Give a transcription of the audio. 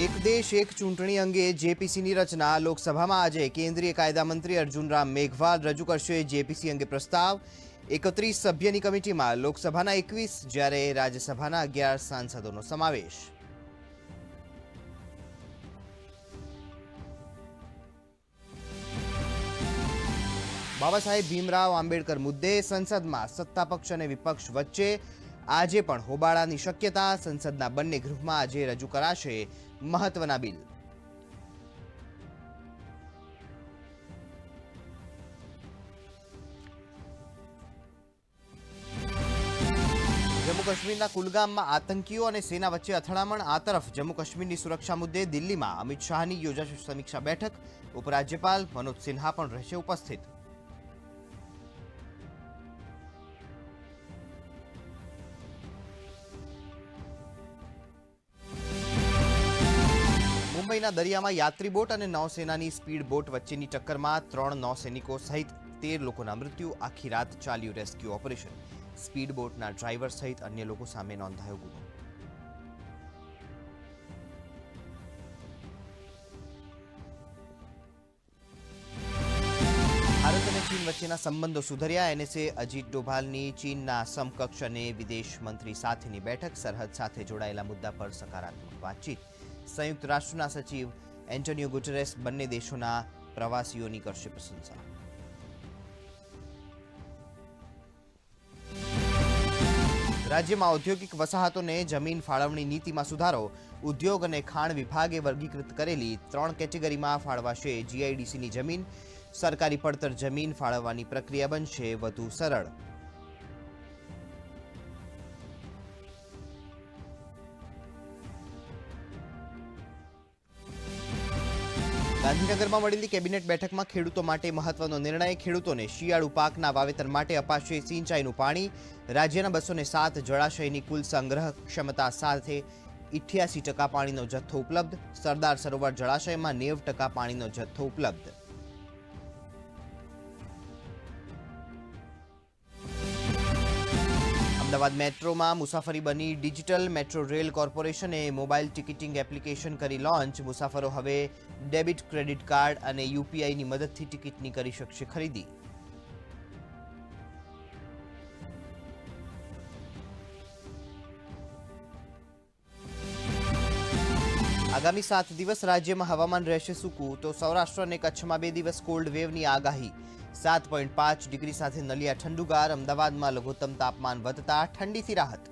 એક દેશ, એક ચૂંટણી અંગે જેપીસીની રચના. લોકસભામાં આજે કેન્દ્રીય કાયદા મંત્રી અર્જુન રામ મેઘવાલ રજૂ કરશે જેપીસી અંગે પ્રસ્તાવ. એકત્રીસ સભ્યની કમિટીમાં લોકસભાના એકવીસ, જ્યારે રાજ્યસભાના અગિયાર સાંસદોનો સમાવેશ. બાબા સાહેબ ભીમરાવ આંબેડકર મુદ્દે સંસદમાં સત્તા પક્ષ અને વિપક્ષ વચ્ચે આજે પણ હોબાળાની શક્યતા સંસદના બંને ગૃહમાં આજે રજૂ કરાશે મહત્વના બિલ. જમ્મુ કાશ્મીરના કુલગામમાં આતંકીઓ અને સેના વચ્ચે અથડામણ આ તરફ જમ્મુ કાશ્મીરની સુરક્ષા મુદ્દે દિલ્હીમાં અમિત શાહની યોજાશે સમીક્ષા બેઠક. ઉપરાજ્યપાલ મનોજ સિન્હા પણ રહેશે ઉપસ્થિત. મુંબઈના દરિયામાં યાત્રી બોટ અને નૌસેનાની સ્પીડ બોટ વચ્ચેની ટક્કરમાં ત્રણ નૌસૈનિકો સહિત તેર લોકોના મૃત્યુ. આખી રાત ચાલ્યું રેસ્ક્યુ ઓપરેશન. સ્પીડ બોટના ડ્રાઈવર સહિત અન્ય લોકો સામે નોંધાયો ગુનો. ચીન વચ્ચેના સંબંધો સુધર્યા. એનએસએ અજીત ડોભાલની ચીનના સમકક્ષ અને વિદેશ મંત્રી સાથેની બેઠક સરહદ સાથે જોડાયેલા મુદ્દા પર સકારાત્મક વાતચીત. સંયુક્ત રાષ્ટ્રના સચિવ એન્ટોનિયો ગુટરેસ બંને દેશોના પ્રવાસીઓની કરશે પ્રશંસા. રાજ્યમાં ઔદ્યોગિક વસાહતોને જમીન ફાળવણી નીતિમાં સુધારો, ઉદ્યોગ અને ખાણ વિભાગે વર્ગીકૃત કરેલી ત્રણ કેટેગરીમાં ફાળવાશે જીઆઈડીસીની જમીન. સરકારી પડતર જમીન ફાળવવાની પ્રક્રિયા બનશે વધુ સરળ. ગાંધીનગરમાં મળેલી કેબિનેટ બેઠકમાં ખેડૂતો માટે મહત્વનો નિર્ણય, ખેડૂતોને શિયાળુ પાકના વાવેતર માટે અપાશે સિંચાઈનું પાણી, રાજ્યના બસો સાત જળાશયની કુલ સંગ્રહ ક્ષમતા સાથે ઇઠ્યાસી ટકા પાણીનો જથ્થો ઉપલબ્ધ, સરદાર સરોવર જળાશયમાં નેવ ટકા પાણીનો જથ્થો ઉપલબ્ધ. અમદાવાદ મેટ્રોમાં મુસાફરી બની ડિજિટલ મેટ્રો રેલ કોર્પોરેશને મોબાઈલ ટિકિટિંગ એપ્લિકેશન કરી લોન્ચ. મુસાફરો હવે ડેબિટ, ક્રેડિટ કાર્ડ અને યુપીઆઈની મદદથી ટિકિટની કરી શકશે ખરીદી. આગામી સાત દિવસ રાજ્યમાં હવામાન રહેશે સૂકું, તો સૌરાષ્ટ્ર અને કચ્છમાં બે દિવસ કોલ્ડ વેવની આગાહી. સાત પોઈન્ટ પાંચ ડિગ્રી સાથે નલિયા ઠંડુગાર અમદાવાદમાં લઘુત્તમ તાપમાન વધતા ઠંડીથી રાહત.